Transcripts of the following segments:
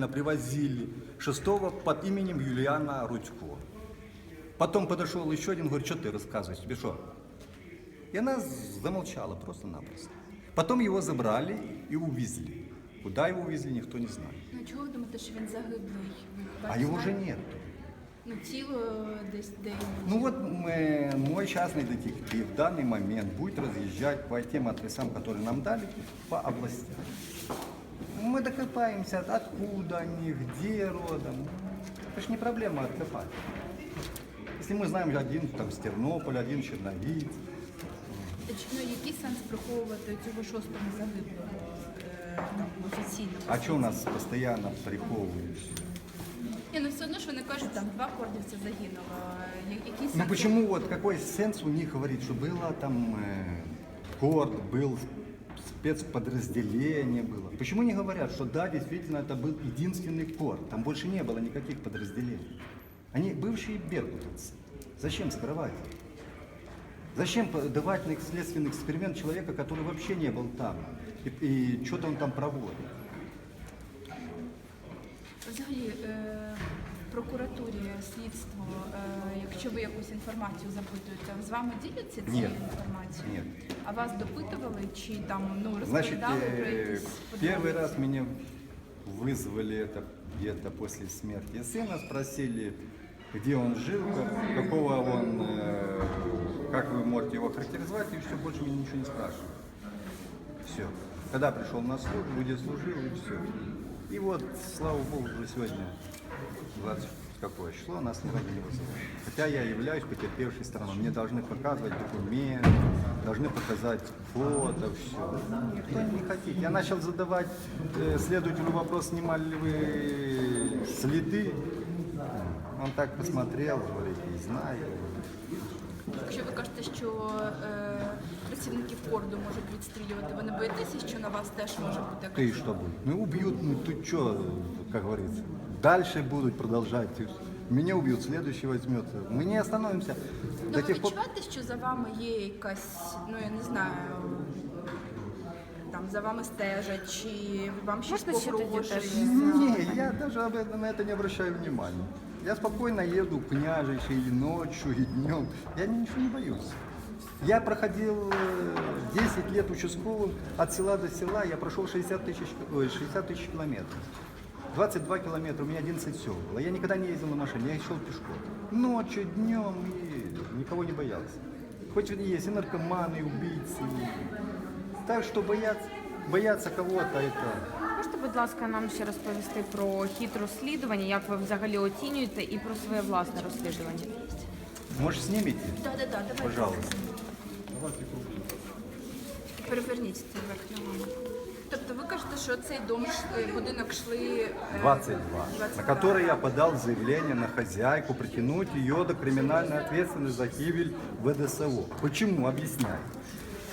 действительно привозили шестого под именем Юлиана Рудько. Потом подошел еще один, говорит, что ты рассказываешь, тебе что? И она замолчала просто-напросто. Потом его забрали и увезли. Куда его увезли, никто не знает. Ну чого ви думаєте, що він загиблий? Ви А бачите, его уже знаєте? нет. Ну тіло десь де. Ну вот э, мой частный детектив в данный момент будет разъезжать по тем адресам, которые нам дали, по областям. Мы докопаемся, откуда они, где родом. Это ж не проблема откопать. Если мы знаем один там с Тернополя, один Черновиц, Чи- Ну який сенс приховувати цього шостого загиблого е, там офіційно? а что у нас постоянно приховывают? Ні, ну все одно ж вони кажуть, там два кордівця загинуло. Я- Який сенс? Ну почему вот какой сенс у них говорить, что было там э, корд, был спецподразделение было? Почему не говорят, что да, действительно это был единственный корд, там больше не было никаких подразделений? Они бывшие беркутовцы. Зачем скрывать? Зачем давать на следственный эксперимент человека, который вообще не был там? И, и что-то он там проводит? Взагалі, прокуратурі, слідство, е, якщо ви якусь інформацію запитуєте, з вами діляться цією Ні. інформацією? Нет. А вас допитували чи там ну Значит, розповідали про э, якісь первый подробиці? раз меня вызвали это где-то после смерти сына, спросили, где он жил, как- какого он, э, как вы можете его характеризовать, и все, больше меня ничего не спрашивали. Все. Когда пришел на службу, где служил, и все. И вот, слава богу, уже сегодня 20 какое число, нас ни разу не вызывают. Хотя я являюсь потерпевшей стороной. Мне должны показывать документы, должны показать фото, все. Никто не хотит. Я начал задавать э, следователю вопрос, снимали ли вы следы. Он так посмотрел, говорит, не знаю. Якщо ви кажете, що е, працівників корду можуть відстрілювати, ви не боїтеся, що на вас теж може бути Ты якась- что будет? Ну убьют, ну тут что, как говорится. Дальше будут продолжать. Меня убьют, следующий возьмет. Мы не остановимся Ну, до ви тех пор. відчуваєте, що за вами є якась, ну я не знаю, там за вами стежать, чи вам щось Можна ще тоді погрожує? теж? Не, я даже об этом, на это не обращаю внимания. Я спокойно еду в княжище и ночью, и днем. Я ничего не боюсь. Я проходил э, 10 лет участковым от села до села. Я прошел 60 тысяч, ой, 60 тысяч километров. 22 километра, у меня 11 сел было. Я никогда не ездил на машине, я шел пешком. Ночью, днем, и никого не боялся. Хоть есть и наркоманы, и убийцы. Так что бояться, бояться кого-то это... Можете, будь ласка, нам ще розповісти про хід розслідування, як ви взагалі оцінюєте і про своє власне розслідування? Может, снимете? Так, так, так, давайте. Пожалуйста. Переверніть це верхнього. Тобто ви кажете, що цей дом будинок йшли е, 22, 22. на который я подал заявление на хозяйку притянуть ее до криминальной ответственности за гибель ВДСО. Почему? Объясняю.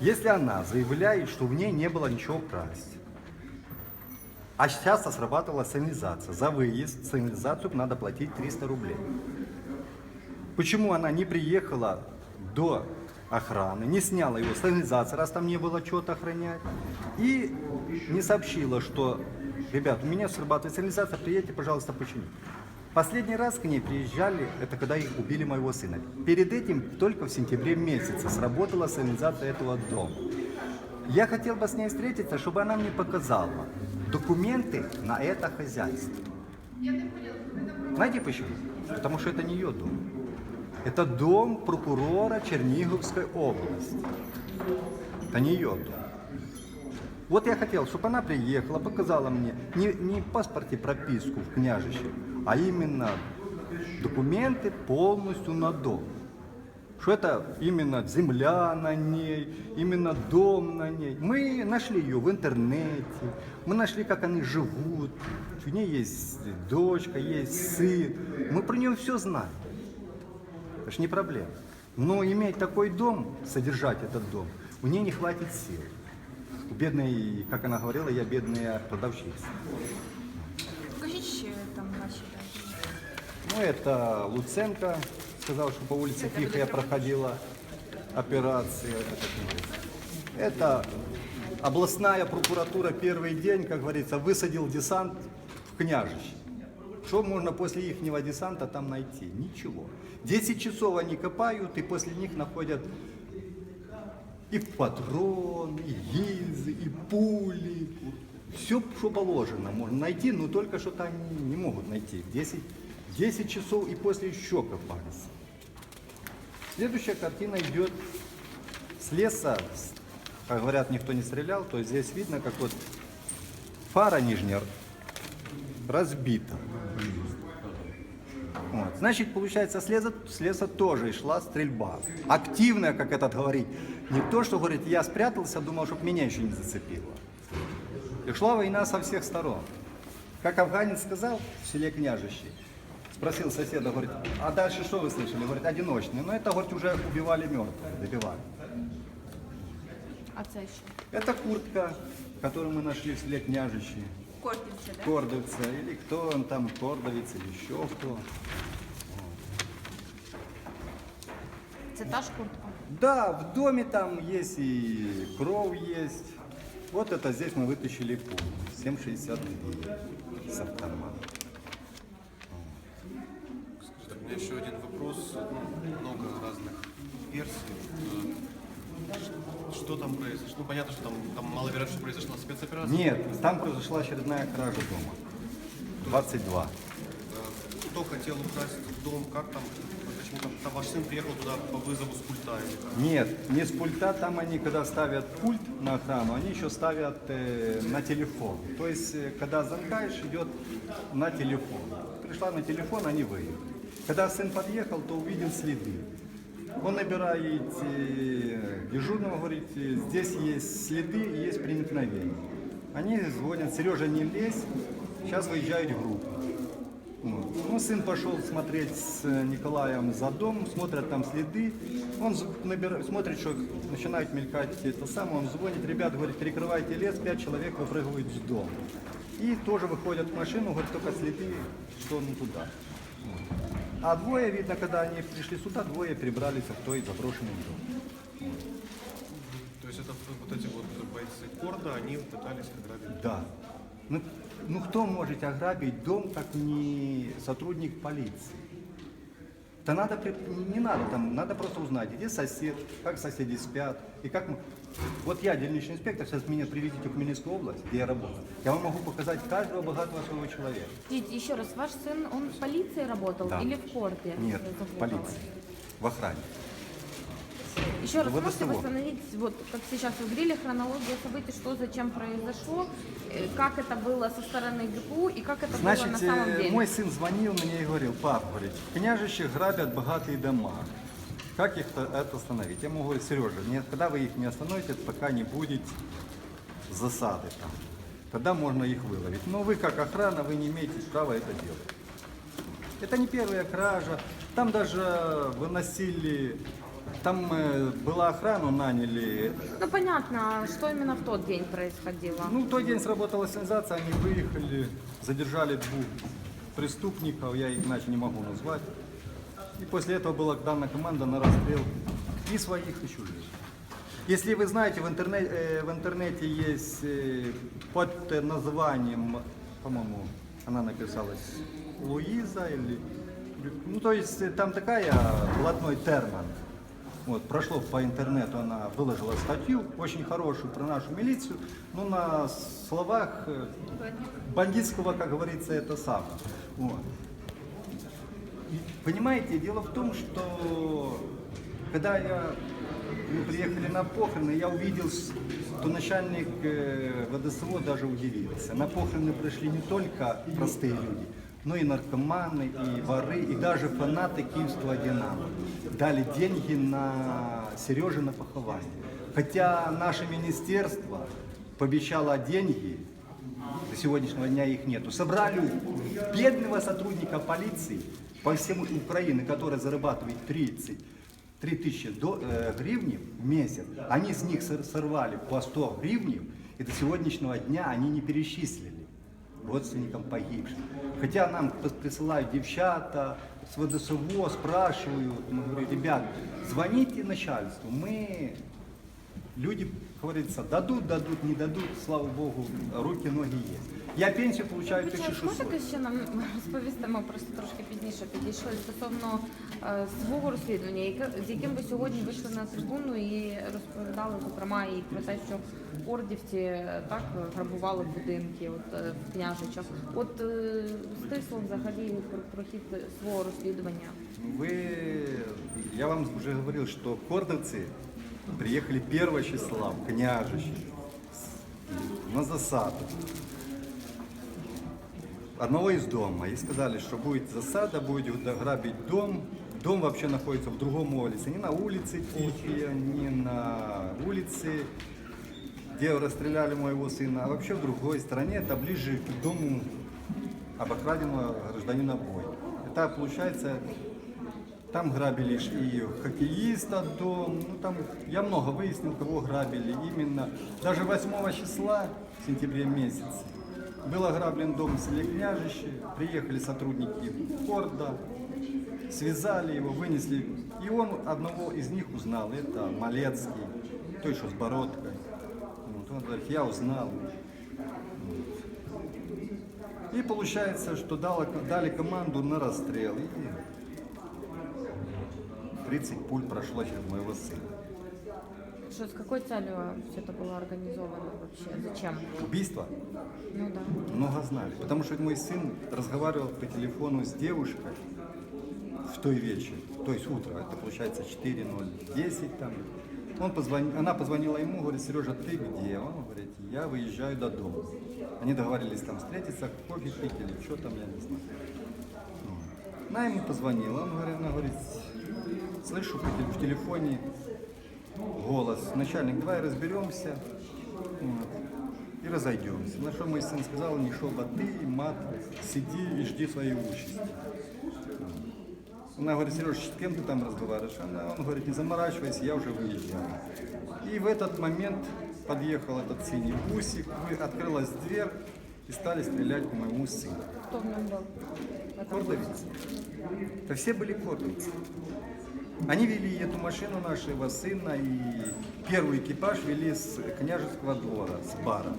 Если она заявляет, что в ней не было ничего красть, а сейчас срабатывала сигнализация, за выезд сигнализацию надо платить 300 рублей. Почему она не приехала до охраны, не сняла его сигнализацию, раз там не было чего-то охранять, и не сообщила, что, ребят, у меня срабатывает сигнализация, приедьте, пожалуйста, почините. Последний раз к ней приезжали, это когда их убили моего сына. Перед этим только в сентябре месяце сработала сигнализация этого дома. Я хотел бы с ней встретиться, чтобы она мне показала документы на это хозяйство. Знаете почему? Потому что это не ее дом. Это дом прокурора Черниговской области. Это не ее дом. Вот я хотел, чтобы она приехала, показала мне не, не в паспорте прописку в княжище, а именно документы полностью на дом. Что это именно земля на ней, именно дом на ней. Мы нашли ее в интернете, мы нашли, как они живут. У нее есть дочка, есть сын. Мы про нее все знаем. Это ж не проблема. Но иметь такой дом, содержать этот дом, у нее не хватит сил. У бедной, как она говорила, я бедная продавщица. Покажіть ще там ваші дані. Ну, это Луценко сказал, что по улице Тихая проходила операция. Это областная прокуратура первый день, как говорится, высадил десант в княжище. Что можно после их десанта там найти? Ничего. 10 часов они копают, и после них находят и патрон, и гильзы, и пули. Все, что положено, можно найти, но только что-то они не могут найти. 10, 10 часов и после еще копались. Следующая картина идет с леса. Как говорят, никто не стрелял, то есть здесь видно, как вот фара нижняя разбита. Значит, получается, с леса, с леса тоже и шла стрельба. Активная, как этот говорит. Не то, что говорит, я спрятался, думал, чтобы меня еще не зацепило. И шла война со всех сторон. Как афганец сказал в селе Княжище, спросил соседа, говорит, а дальше что вы слышали? Говорит, одиночные. Но это, говорит, уже убивали мертвых, добивали. А що? Это куртка, которую мы нашли в селе Княжище. Кордівці, да? Кордовца, или кто он там, кордовец, или еще кто. Це та ж куртка. Да, в доме там есть и кровь есть. Вот это здесь мы вытащили пулю. 7,62 с автомата. Скажите, у меня еще один вопрос. Ну, много разных версий. Что там произошло? Ну, понятно, что там, там маловероятно, что произошла спецоперация. Нет, там произошла очередная кража дома. 22. Э, Кто хотел украсть дом, как там, сын приехал туда по вызову с пульта? Нет, не с пульта, там они, когда ставят пульт на охрану, они еще ставят э, на телефон. То есть, э, когда замкаешь, идет на телефон. Пришла на телефон, они выехали. Когда сын подъехал, то увидел следы. Он набирает э, дежурного, говорит, э, здесь есть следы и есть проникновение. Они звонят, Сережа, не лезь, сейчас выезжает группа. Ну, сын пошел смотреть с э, Николаем за дом, смотрят там следы. Он з- набира- смотрит, что начинает мелькать это самое, он звонит, ребят, говорит, перекрывайте лес, пять человек выпрыгивают в дом. И тоже выходят в машину, говорит, только следы, что он туда. А двое, видно, когда они пришли сюда, двое перебрались в той заброшенный дом. То есть это вот эти вот бойцы Корда, они пытались ограбить. Да. Ну, ну кто может ограбить дом, как не сотрудник полиции? Да надо, не, надо там, надо просто узнать, где сосед, как соседи спят, и как мы... Вот я, дельничный инспектор, сейчас меня приведите в Хмельницкую область, где я работаю. Я вам могу показать каждого богатого своего человека. Скажіть, еще раз, ваш сын, он в полиции работал Да. или в корте? Нет, в полиции, в охране. Еще раз, В можете восстановить, вот как сейчас вы говорили, хронологию событий, что зачем произошло, э, как это было со стороны ГПУ и как это было на Значит, самом э, деле? мой сын звонил мне и говорил, пап, говорит, княжище грабят богатые дома. Как их то- это остановить? Я ему говорю, Сережа, нет, когда вы их не остановите, пока не будет засады там. Тогда можно их выловить. Но вы как охрана, вы не имеете права это делать. Это не первая кража. Там даже выносили, там э, была охрану, наняли. Ну понятно, а что именно в тот день происходило? Ну, в тот день сработала сенсация, они выехали, задержали двух преступников, я их иначе не могу назвать. И после этого была дана команда на расстрел и своих, и чужих. Если вы знаете, в интернете, э, в интернете есть э, под э, названием, по-моему, она написалась Луиза или... Ну, то есть э, там такая блатной термин. Вот, прошло по интернету, она выложила статью, очень хорошую про нашу милицию, но на словах э, бандитского, как говорится, это самое. Вот. Понимаете, дело в том, что когда я, мы приехали на похороны, я увидел, с- то начальник э, ВДСО даже удивился. На похороны пришли не только простые люди, но и наркоманы, и воры, и даже фанаты Киевского Динамо. Дали деньги на Сережи на похование. Хотя наше министерство пообещало деньги, до сегодняшнего дня их нету. Собрали бедного сотрудника полиции по всему Украины, который зарабатывает 30 3 тысячи э, гривнев в месяц, они с них сор- сорвали по 100 гривнев, и до сегодняшнего дня они не перечислили родственникам погибших. Хотя нам присылают девчата с ВДСО, спрашивают, мы говорим, ребят, звоните начальству, мы Люди, говорится, дадут, дадут, не дадут, слава богу, руки, ноги есть. Я пенсию получаю Вибачте, 1600. можете ще нам розповісти, ми просто трошки пізніше підійшли стосовно е, свого розслідування, яке, з яким ви сьогодні вийшли на трибуну і розповідали, зокрема, і про те, що ордівці е, так грабували будинки от, е, в княжичах. От е, стисло взагалі про, про хід свого розслідування. Вы, я вам уже говорил, что кордовцы приехали 1 числа в княжище с- на засаду одного из дома. И сказали, что будет засада, будет грабить дом. Дом вообще находится в другом улице. Не на улице Тихие, не на улице, где расстреляли моего сына, а вообще в другой стороне. Это ближе к дому обокраденного гражданина Бой. Это получается там грабили и хоккеиста дом, ну там я много выяснил, кого грабили. Именно даже 8 числа, в сентябре месяце, был ограблен дом в приехали сотрудники Форда, связали его, вынесли. И он одного из них узнал, это Малецкий, той, что с бородкой. Вот, он говорит, я узнал. И получается, что дало- дали команду на расстрел. И 30 пуль прошло через моего сына. Что, с какой целью все это было организовано вообще? Зачем? Убийство Ну да. много знали. Потому что мой сын разговаривал по телефону с девушкой в той вечер, то есть утро, это получается 4.010 там. Он позвонил, она позвонила ему, говорит, Сережа, ты где? Он говорит, я выезжаю до дома. Они договорились там встретиться, кофе пить или что там, я не знаю. Она ему позвонила, он говорит, она говорит, слышу в телефоне голос, начальник, давай разберемся вот, и разойдемся. На что мой сын сказал, не шоба ты, мат, сиди и жди своей участи. Она говорит, Сереж, с кем ты там разговариваешь? Она, он говорит, не заморачивайся, я уже выезжаю. И в этот момент подъехал этот синий бусик, открылась дверь и стали стрелять по моему сыну. Кто в нем был? Кордовец. Это все были кордовцы. Они вели эту машину нашего сына и первый экипаж вели с княжеского двора, с бара.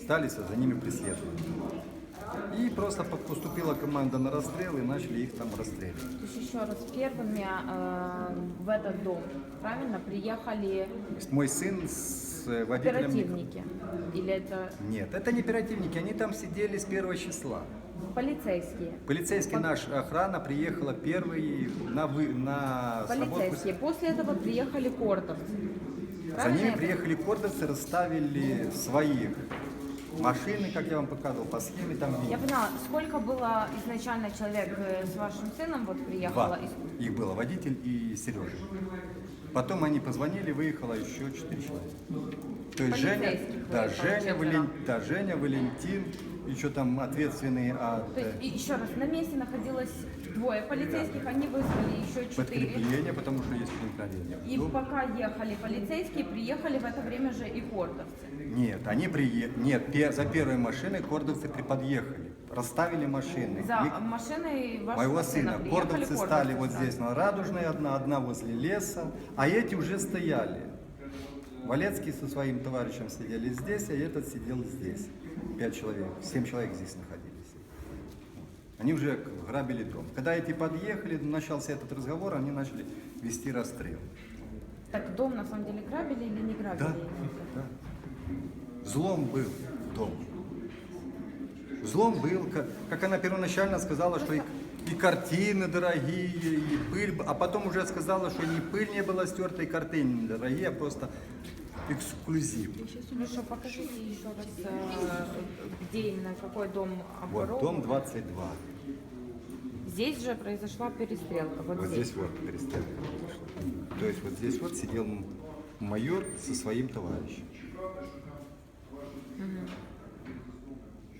Стали за ними преследовать. И просто по- поступила команда на расстрел и начали их там расстреливать. То есть еще раз, первыми э, в этот дом, правильно, приехали мой сын с э, водителем... оперативники? Или это Нет, это не оперативники, они там сидели с первого числа. Полицейские? Полицейский наш охрана приехала первый на, вы, на сработку. Полицейские. После этого приехали кордовцы. За Правильно ними приехали кордовцы, расставили своих машины, как я вам показывал, по схеме там Я поняла, сколько было изначально человек э, с вашим сыном вот приехало? Два. из- Их было, водитель и Сережа. Потом они позвонили, выехало еще четыре человека. То есть Женя, Полицейских да, выехало Женя, четверо. Вален- да, Женя, Валентин, еще там ответственные от То есть, э, и еще раз, на месте находилось двое полицейских, они вызвали еще четыре. подкрепления, потому что есть проникновение. И пока ехали полицейские, приехали в это время же и кордовцы. Нет, они приехали. Нет, пе- за первой машиной кордовцы приподъехали, расставили машины. За И- машиной вашего моего сына. приехали Кордовцы стали вот здесь на Радужной одна, одна возле леса, а эти уже стояли. Валецкий со своим товарищем сидели здесь, а этот сидел здесь. Пять человек, семь человек здесь находились. Они уже грабили дом. Когда эти подъехали, начался этот разговор, они начали вести расстрел. Так дом на самом деле грабили или не грабили? Да, да. Злом был дом. Злом был, как, как она первоначально сказала, что и, картины дорогие, и пыль, а потом уже сказала, что ни пыль не была стерта, и картины не дорогие, а просто эксклюзив. Хорошо, покажите еще раз, э, где именно, какой дом Вот, оборот. дом 22. Здесь же произошла перестрелка. Вот, Вот здесь вот перестрелка произошла. То есть вот здесь вот сидел майор со своим товарищем.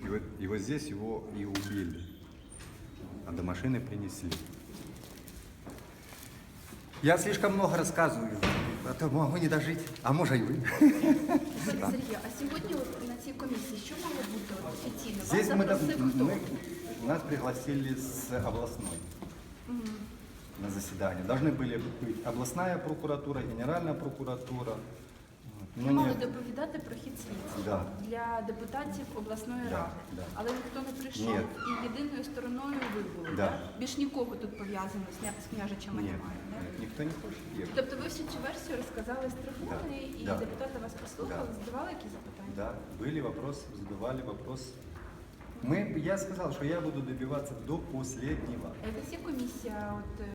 И вот, и вот здесь его и убили А до машины принесли. Я слишком много рассказываю, а то могу не дожить. А може й ви. Сергію, а сьогодні от на цій комісії що мало бути от офіційно? Вас Здесь мы, запросив хто? мы- нас пригласили с областной на заседание. Должны были быть областная прокуратура, генеральная прокуратура. Вот. Ну, Ви мали ні. доповідати про хід слідства Да. для депутатів обласної Да, ради, да. але ніхто не прийшов Ні. і єдиною стороною ви були. Да. так? Більш нікого тут пов'язано з, кня- з княжичами Нет, немає. Да? нет, никто не хочет ехать. Тобто ви всю цю версію розказали з трибуни, і Да. депутати вас послухали, Да. задавали якісь запитання? Да, были вопросы, задавали вопросы. Мы, я сказал, что я буду добиваться до последнего. А Якась є комісія от, е,